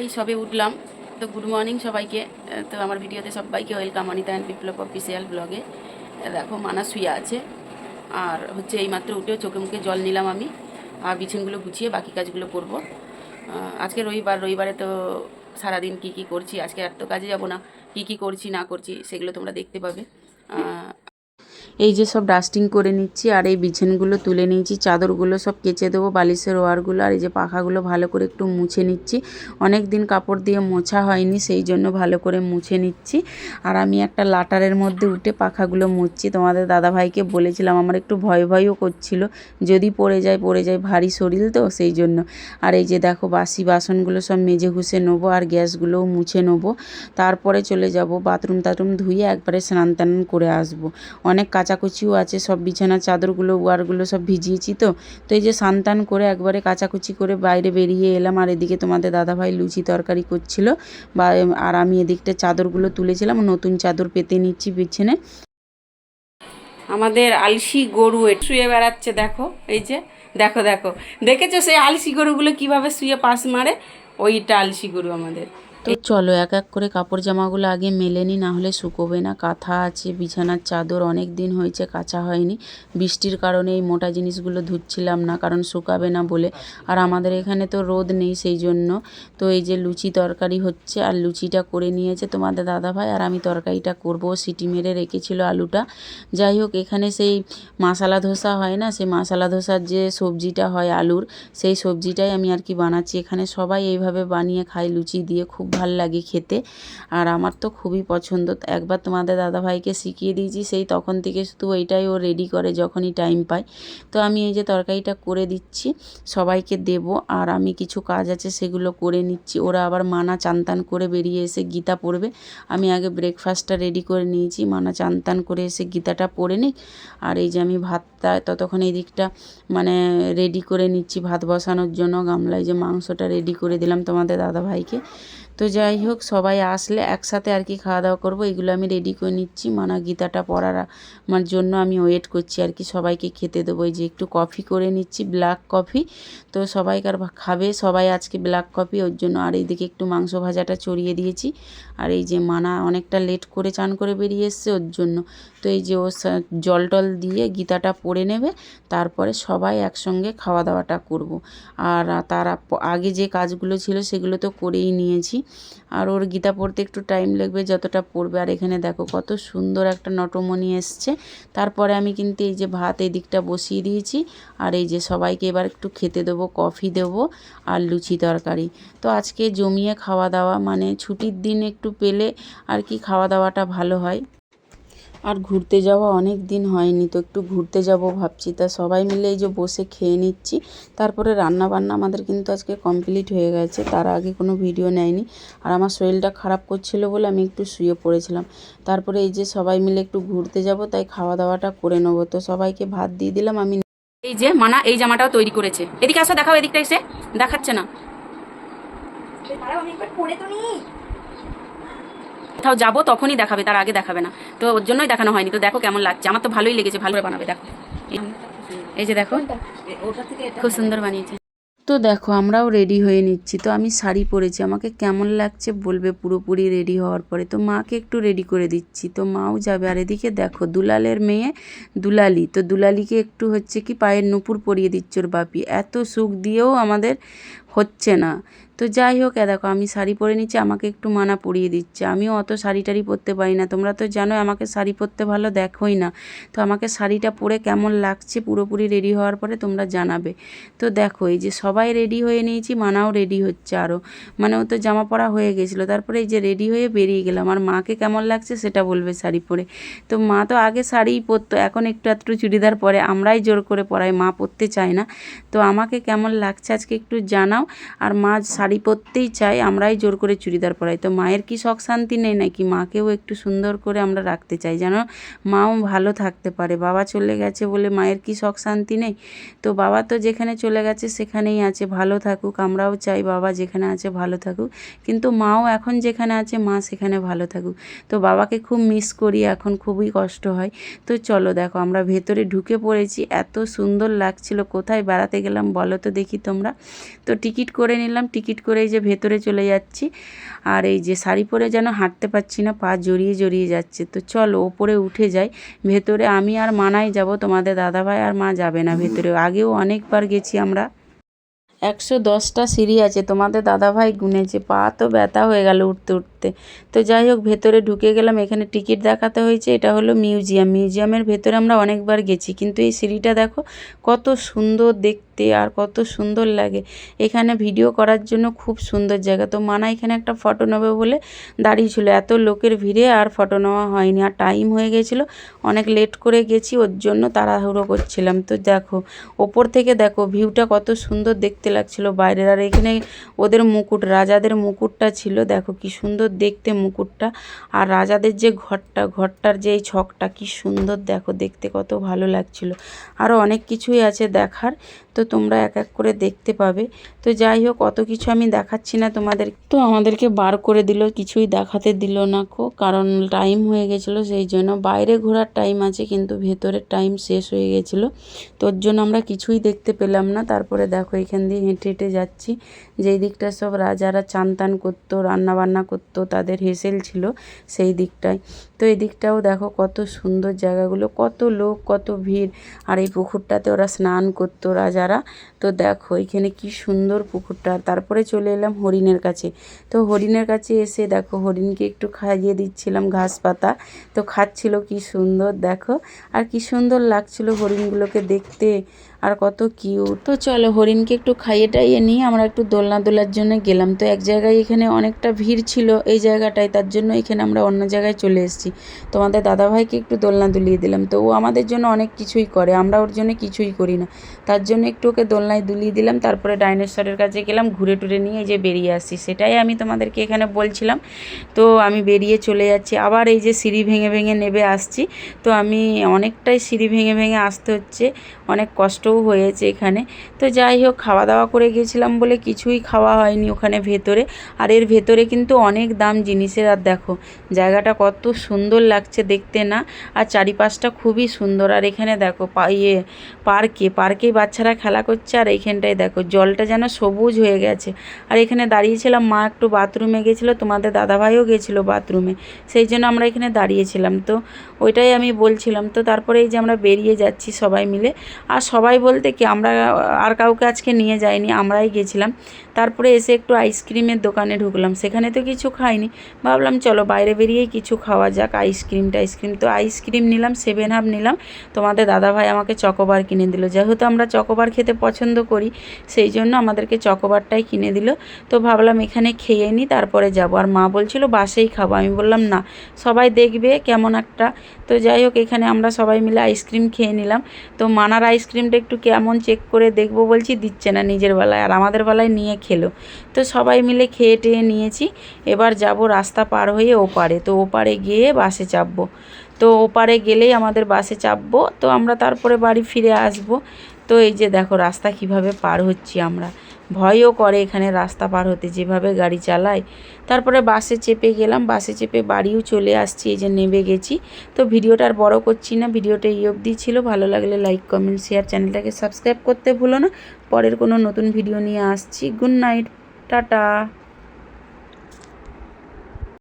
এই সবে উঠলাম। তো গুড মর্নিং সবাইকে। তো আমার ভিডিওতে সবাইকে welcome Anita and Biplab official ব্লগে দেখো, মানা শুয়ে আছে। আর হচ্ছে এইমাত্র উঠেও চোখে মুখে জল নিলাম আমি। আর বিছানগুলো গুছিয়ে বাকি কাজগুলো করব। আজকে রবিবার, রবিবারে তো সারাদিন কি কি করছি? আজকে আর তো কাজে যাব না। কি কি করছি, না করছি, সেগুলো তোমরা দেখতে পাবে। এই যে সব ডাস্টিং করে নিচ্ছি, আর এই বিছানগুলো তুলে নিয়েছি, চাদরগুলো সব কেচে দেবো, বালিশের ওয়ারগুলো, আর এই যে পাখাগুলো ভালো করে একটু মুছে নিচ্ছি। অনেক দিন কাপড় দিয়ে মোছা হয়নি, সেই জন্য ভালো করে মুছে নিচ্ছি। আর আমি একটা লাটারের মধ্যে উঠে পাখাগুলো মুছছি। তোমাদের দাদাভাইকে বলেছিলাম, আমার একটু ভয় ভয়ও করছিল। যদি পড়ে যায় পড়ে যায়, ভারী শরীর তো, সেই জন্য। আর এই যে দেখো, বাসি বাসনগুলো সব মেজে ঘুষে নেব, আর গ্যাসগুলোও মুছে নেব। তারপরে চলে যাব বাথরুম টাথরুম ধুয়ে একবারে স্নান টান করে আসব। অনেক কাচাকুচিও আছে, সব বিছানার চাদরগুলো ওয়ারগুলো সব ভিজিয়েছি তো। তো এই যে স্নান টান করে একবারে কাচাকুচি করে বাইরে বেরিয়ে এলাম, আর এদিকে তোমাদের দাদাভাই লুচি তরকারি করছিল, বা আর আমি এদিকটা চাদরগুলো তুলেছিলাম, নতুন চাদর পেতে নিচ্ছি বিছানে আমাদের আলসি গরু শুয়ে বেড়াচ্ছে, দেখো, এই যে, দেখো দেখো। দেখেছ সেই আলসি গরুগুলো কীভাবে শুয়ে পাশ মারে? ওইটা আলসি গরু আমাদের। তো চলো এক এক করে কাপড় জামাগুলো আগে মেলে নি না হলে শুকোবে না। কাঁথা আছে, বিছানার চাদর, অনেক দিন হয়েছে কাঁচা হয়নি। বৃষ্টির কারণে এই মোটা জিনিসগুলো ধুচ্ছিলাম না, কারণ শুকাবে না বলে। আর আমাদের এখানে তো রোদ নেই সেই জন্য। তো এই যে লুচি তরকারি হচ্ছে, আর লুচিটা করে নিয়েছে তোমাদের দাদাভাই আর আমি তরকারিটা করব। সিটি মেরে রেখেছিল আলুটা। যাই হোক, এখানে সেই মশালা ধোসা হয় না, সেই মশালা ধোসার যে সবজিটা হয় আলুর, সেই সবজিটাই আমি আর কি বানাচ্ছি। এখানে সবাই এইভাবে বানিয়ে খায় লুচি দিয়ে, খুব ভালো লাগে খেতে। আর আমার তো খুবই পছন্দ। একবার তোমাদের দাদাভাইকে শিখিয়ে দিয়েছি, সেই তখন থেকে শুধু ওইটাই ও রেডি করে যখনই টাইম পায়। তো আমি এই যে তরকারিটা করে দিচ্ছি, সবাইকে দেব। আর আমি কিছু কাজ আছে সেগুলো করে নিচ্ছি। ওরা আবার মানা চানতান করে বেরিয়ে এসে গীতা পড়বে। আমি আগে ব্রেকফাস্টটা রেডি করে নিয়েছি, মানা চানতান করে এসে গীতাটা পড়ে নিক। আর এই যে আমি ভাতটা ততক্ষণ এই দিকটা মানে রেডি করে নিচ্ছি ভাত বসানোর জন্য। গামলায় যে মাংসটা রেডি করে দিলাম তোমাদের দাদাভাইকে। তো যাই হোক, সবাই আসলে একসাথে আর কি খাওয়া দাওয়া করব। এগুলো আমি রেডি করে নিচ্ছি। মানা গীতাটা পড়ার আমার জন্য আমি ওয়েট করছি আর কি। সবাইকে খেতে দেবো। যে একটু কফি করে নিচ্ছি ব্ল্যাক কফি তো সবাইকার খাবে? সবাই আজকে ব্ল্যাক কফি ওর জন্য আর এইদিকে একটু মাংস ভাজাটা চড়িয়ে দিয়েছি। আর এই যে মানা অনেকটা লেট করে চান করে বেরিয়ে এসছে ওর জন্য। তো এই যে ও জল টল দিয়ে গীতাটা পড়ে নেবে। তারপরে সবাই একসঙ্গে খাওয়া দাওয়াটা করব। আর তার আগে যে কাজগুলো ছিল সেগুলো তো করেই নিয়েছি। আর ওর গীতা পড়তে একটু টাইম লাগবে যতটা পড়বে। আর এখানে দেখো কত সুন্দর একটা নটমণি এসছে। তারপরে আমি কিন্তু এই যে ভাত এই দিকটা বসিয়ে দিয়েছি। আর এই যে সবাইকে এবার একটু খেতে দেবো কফি দেবো আর লুচি তরকারি। তো আজকে জমিয়ে খাওয়া দাওয়া মানে ছুটির দিন একটু পেলে আর কি খাওয়া দাওয়াটা ভালো হয়। আর ঘুরতে যাওয়া অনেক দিন হয়নি তো একটু ঘুরতে যাব ভাবছি। তা সবাই মিলে এই যে বসে খেয়ে নিচ্ছি। তারপরে রান্না বান্না আমাদের কিন্তু আজকে কমপ্লিট হয়ে গেছে তার আগে কোনো ভিডিও নেয়নি। আর আমার শরীরটা খারাপ করছিল বলে আমি একটু শুয়ে পড়েছিলাম। তারপরে এই যে সবাই মিলে একটু ঘুরতে যাব তাই খাওয়া দাওয়াটা করে নেব। তো সবাইকে ভাত দিয়ে দিলাম আমি এই যে মানা এই জামাটাও তৈরি করেছে। এদিকে আসো দেখাও এদিকটা এসে। দেখাচ্ছে না। আমি একবার পরে তো নিই কোথাও যাব তখনই দেখাবে, তার আগে দেখাবে না। তো ওর জন্যই দেখানো হয়নি। তো দেখো কেমন লাগছে। আমার তো ভালোই লেগেছে, ভালো করে বানাবে, দেখো। এই- যে দেখো, খুব সুন্দর বানিয়েছে। তো দেখো, আমরাও রেডি হয়ে নিচ্ছি। তো আমি শাড়ি পরেছি, আমাকে কেমন লাগছে বলবে পুরোপুরি রেডি হওয়ার পরে। তো মাকে একটু রেডি করে দিচ্ছি। তো মাও যাবে। আর এদিকে দেখো, দুলালের মেয়ে দুলালি। তো দুলালিকে একটু হচ্ছে কি পায়ের নুপুর পরিয়ে দিচ্ছে ওর বাপি। এত সুখ দিয়েও আমাদের হচ্ছে না। তো যাই হোক, এ দেখো, আমি শাড়ি পরে নিচ্ছি, আমাকে একটু মানা পরিয়ে দিচ্ছে। আমিও অত শাড়ি টাড়ি পরতে পারি না। তোমরা তো জানো আমাকে শাড়ি পরতে ভালো দেখোই না। তো আমাকে শাড়িটা পরে কেমন লাগছে, পুরোপুরি রেডি হওয়ার পরে তোমরা জানাবে। তো দেখো, এই যে সবাই রেডি হয়ে নিয়েছি, মানাও রেডি হচ্ছে আরও মানে ও তো জামা পরা হয়ে গেছিল। তারপরে এই যে রেডি হয়ে বেরিয়ে গেলাম। আর মাকে কেমন লাগছে সেটা বলবে শাড়ি পরে। তো মা তো আগে শাড়িই পরতো, এখন একটু একটু চুড়িদার পরে আমরাই জোর করে পরাই, মা পরতে চায় না। তো আমাকে কেমন লাগছে আজকে একটু জানাও। আর মা শাড়ি পরতেই চায়, আমরাই জোর করে চুড়িদার পরাই। তো মায়ের কি শখ শান্তি নেই নাকি? মাকেও একটু সুন্দর করে আমরা রাখতে চাই। যেন মাও ভালো থাকতে পারে। বাবা চলে গেছে বলে মায়ের কি শখ শান্তি নেই? তো বাবা তো যেখানে চলে গেছে সেখানেই আছে, ভালো থাকুক। আমরাও চাই বাবা যেখানে আছে ভালো থাকুক। কিন্তু মাও এখন যেখানে আছে, মা সেখানে ভালো থাকুক। তো বাবাকে খুব মিস করি, এখন খুবই কষ্ট হয়। তো চলো দেখো, আমরা ভেতরে ঢুকে পড়েছি। এত সুন্দর লাগছিল। কোথায় বেড়াতে গেলাম বলো তো দেখি তোমরা। তো ঠিক টিকিট করে নিলাম। টিকিট করে এই যে ভেতরে চলে যাচ্ছি। আর এই যে শাড়ি পরে যেন হাঁটতে পারছি না, পা জড়িয়ে জড়িয়ে যাচ্ছে। তো চলো, ওপরে উঠে যাই। ভেতরে আমি আর মানাই যাব, তোমাদের দাদাভাই আর মা যাবে না ভেতরে। আগেও অনেকবার গেছি আমরা। একশো দশটা সিঁড়ি আছে, তোমাদের দাদাভাই গুনেছে। পা তো ব্যথা হয়ে গেল উঠতে উঠতে। তো যাই হোক, ভেতরে ঢুকে গেলাম। এখানে টিকিট দেখাতে হয়েছে, এটা হলো মিউজিয়াম। মিউজিয়ামের ভেতরে আমরা অনেকবার গেছি, কিন্তু এই সিঁড়িটা দেখো, কত সুন্দর দেখতে আর কত সুন্দর লাগে। এখানে ভিডিও করার জন্য খুব সুন্দর জায়গা। তো মানা এখানে একটা ফটো নেবে বলে দাঁড়িয়েছিল। এত লোকের ভিড়ে আর ফটো নেওয়া হয়নি। আর টাইম হয়ে গেছিল। অনেক লেট করে গেছি, ওর জন্য তাড়াহুড়ো করছিলাম। তো দেখো, ওপর থেকে দেখো ভিউটা কত সুন্দর দেখতে লাগছিল বাইরের। আর এখানে ওদের মুকুট, রাজাদের মুকুটটা ছিল। দেখো কি সুন্দর দেখতে মুকুটটা। আর রাজাদের যে ঘরটা, ঘরটার যে এই ছকটা, কি সুন্দর দেখো দেখতে, কত ভালো লাগছিল। আরও অনেক কিছুই আছে দেখার। তো তোমরা এক এক করে দেখতে পাবে। তো যাই হোক, অত কিছু আমি দেখাচ্ছি না তোমাদের। তো আমাদেরকে বার করে দিল, কিছুই দেখাতে দিল না কো, কারণ টাইম হয়ে গেছিল সেই জন্য। বাইরে ঘোরার টাইম আছে, কিন্তু ভেতরের টাইম শেষ হয়ে গেছিল। তোর জন্য আমরা কিছুই দেখতে পেলাম না। তারপরে দেখো, এখান দিয়ে হেঁটে হেঁটে যাচ্ছি। যেই দিকটা সব রাজারা চান টান করতো রান্নাবান্না করতো, তাদের হেসেল ছিল সেই দিকটায়। তো এই দিকটাও দেখো, কত সুন্দর জায়গাগুলো, কত লোক, কত ভিড়। আর এই পুকুরটাতে ওরা স্নান করতো, রাজারা তো দেখো, এখানে কি সুন্দর পুকুরটা। তারপরে চলে এলাম হরিণের কাছে। তো হরিণের কাছে এসে দেখো, হরিণকে একটু খাইয়ে দিচ্ছিলাম ঘাস পাতা তো খাচ্ছিল কি সুন্দর, দেখো। আর কি সুন্দর লাগছিল হরিণগুলোকে দেখতে। আর কত কিউট তো চলো হরিণকে একটু খাইয়ে টাইয়ে নিয়ে আমরা একটু দোলনা দোলার জন্য গেলাম। তো এক জায়গায় এখানে অনেকটা ভিড় ছিল এই জায়গাটায়, তার জন্য এখানে আমরা অন্য জায়গায় চলে এসেছি। তোমাদের দাদাভাইকে একটু দোলনা দুলিয়ে দিলাম। তো ও আমাদের জন্য অনেক কিছুই করে, আমরা ওর জন্য কিছুই করি না। তার জন্য একটু ওকে দোলনায় দুলিয়ে দিলাম, তারপরে ডাইনোসরের কাছে গেলাম, ঘুরে টুরে নিয়ে যে বেরিয়ে আসছি সেটাই আমি তোমাদেরকে এখানে বলছিলাম। তো আমি বেরিয়ে চলে যাচ্ছি। আবার এই যে সিঁড়ি ভেঙে ভেঙে নেবে আসছি। তো আমি অনেকটাই সিঁড়ি ভেঙে ভেঙে আসতে হচ্ছে, অনেক কষ্টও হয়েছে এখানে। তো যাই হোক খাওয়া দাওয়া করে গেছিলাম বলে কিছুই খাওয়া হয়নি ওখানে ভেতরে। আর এর ভেতরে কিন্তু অনেক দাম জিনিসের। আর দেখো, জায়গাটা কত সুন্দর লাগছে দেখতে না? আর চারিপাশটা খুবই সুন্দর। আর এখানে দেখো ইয়ে পার্কে, পার্কেই বাচ্চারা খেলা করছে। আর এইখানটায় দেখো, জলটা যেন সবুজ হয়ে গেছে। আর এখানে দাঁড়িয়েছিলাম, মা একটু বাথরুমে গেছিল, তোমাদের দাদাভাইও গেছিল বাথরুমে। সেই জন্য আমরা এখানে দাঁড়িয়েছিলাম। তো ওইটাই আমি বলছিলাম। তো তারপরে এই যে আমরা বেরিয়ে যাচ্ছি সবাই মিলে। আর সবাই বলতে কি, আমরা আর কাউকে আজকে নিয়ে যাইনি, আমরাই গেছিলাম। তারপরে এসে একটু আইসক্রিমের দোকানে ঢুকলাম। সেখানে তো কিছু খাইনি। ভাবলাম, চলো বাইরে বেরিয়েই কিছু খাওয়া যাক, আইসক্রিম টাইসক্রিম। তো আইসক্রিম নিলাম, সেভেন হাফ নিলাম। তোমাদের দাদাভাই আমাকে চকোবার কিনে দিল। যেহেতু আমরা চকোবার খেতে পছন্দ করি, সেই জন্য আমাদেরকে চকোবারটাই কিনে দিল। তো ভাবলাম, এখানে খেয়ে নিই তারপরে যাব। আর মা বলছিল, বাসেই খাব। আমি বললাম, না, সবাই দেখবে কেমন একটা। তো যাই হোক, এখানে আমরা সবাই মিলে আইসক্রিম খেয়ে নিলাম। তো মানার আইসক্রিমটা একটু কেমন চেক করে দেখব বলছি, দিচ্ছে না নিজের বেলায়, আর আমাদের বেলায় নিয়ে খেলো। তো সবাই মিলে খেয়ে টেয়ে নিয়েছি, এবার যাব রাস্তা পার হয়ে ওপারে। তো ওপারে গিয়ে বাসে চাপবো। তো ওপারে গেলেই আমাদের বাসে চাপবো, তো আমরা তারপরে বাড়ি ফিরে আসব। তো এই যে দেখো, রাস্তা কীভাবে পার হচ্ছি আমরা। ভয়ও করে এখানে রাস্তা পার হতে, যেভাবে গাড়ি চালায়। তারপরে বাসে চেপে গেলাম, বাসে চেপে বাড়িও চলে আসছি, এই যে নেমে গেছি। তো ভিডিওটা আর বড় করছি না, ভিডিওটা এই অবধি ছিল। ভালো লাগলে লাইক কমেন্ট শেয়ার চ্যানেলটাকে সাবস্ক্রাইব করতে ভুলো না। পরের কোনো নতুন ভিডিও নিয়ে আসছি। Good night tata.